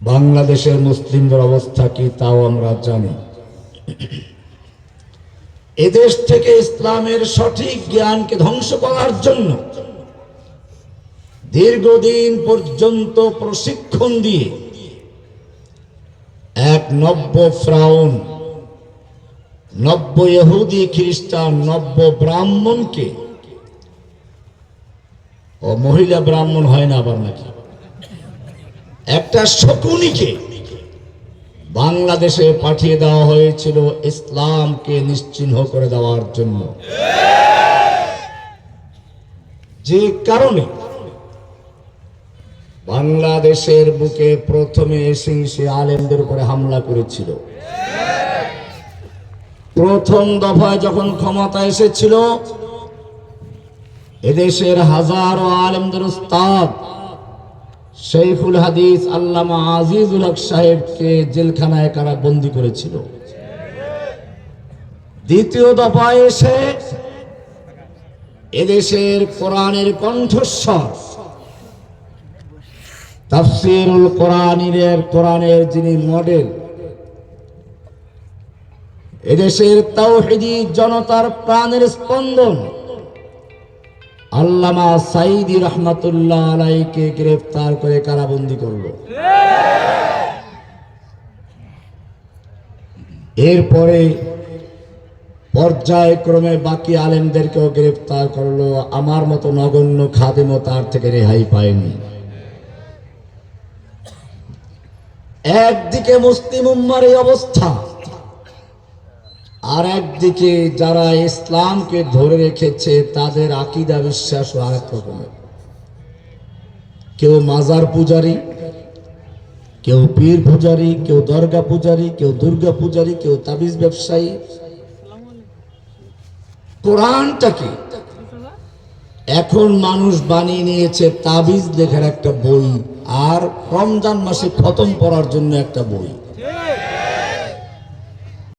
বাংলাদেশের মুসলিমদের অবস্থা কি তাও আমরা জানি। এদেশ থেকে ইসলামের সঠিক জ্ঞানকে ধ্বংস করার জন্য দীর্ঘদিন পর্যন্ত প্রশিক্ষণ দিয়ে এক নব্য ফ্রাউন, নব্য ইহুদি খ্রিস্টান, নব্য ব্রাহ্মণকে, ও মহিলা ব্রাহ্মণ হয় না আবার নাকি? একটা শকুনিকে বাংলাদেশে পাঠিয়ে দেওয়া হয়েছিল ইসলামকে নিশ্চিহ্ন করে দেওয়ার জন্য। যে কারণে বাংলাদেশের বুকে প্রথমে এসে সে আলেমদের উপরে হামলা করেছিল। প্রথম দফায় যখন ক্ষমতা এসেছিল, এদেশের হাজারো আলেমদের উস্তাদ শৈফুল হাদিস আল্লামা আজিজুল হক সাহেবকে জেলখানায় কারা বন্দি করেছিল। দ্বিতীয় দফায় এসে এদেশের কোরআনের কণ্ঠস্বর, তাফসিরুল কোরআনের কোরআনের যিনি মডেল, এদেশের তাওহিদি জনতার প্রাণের স্পন্দন আল্লামা সাইদি রহমাতুল্লাহ আলাইকে গ্রেফতার করে কারাবন্দি করল। এরপরে পর্যায়ক্রমে বাকি আলেমদেরকেও গ্রেফতার করল। আমার মতো নগণ্য খাদেমও তার থেকে রেহাই পায়নি। একদিকে মুসলিম উম্মার এই অবস্থা আর একদিকে যারা ইসলামকে ধরে রেখেছে, তাদের আকিদা বিশ্বাস আরেক রকমের। কেউ মাজার পূজারী, কেউ পীর পূজারী, কেউ দর্গা পূজারী, কেউ দুর্গা পূজারী, কেউ তাবিজ ব্যবসায়ী। কোরআনটাকে এখন মানুষ বানিয়ে নিয়েছে তাবিজ লেখার একটা বই, আর রমজান মাসে খতম পড়ার জন্য একটা বই।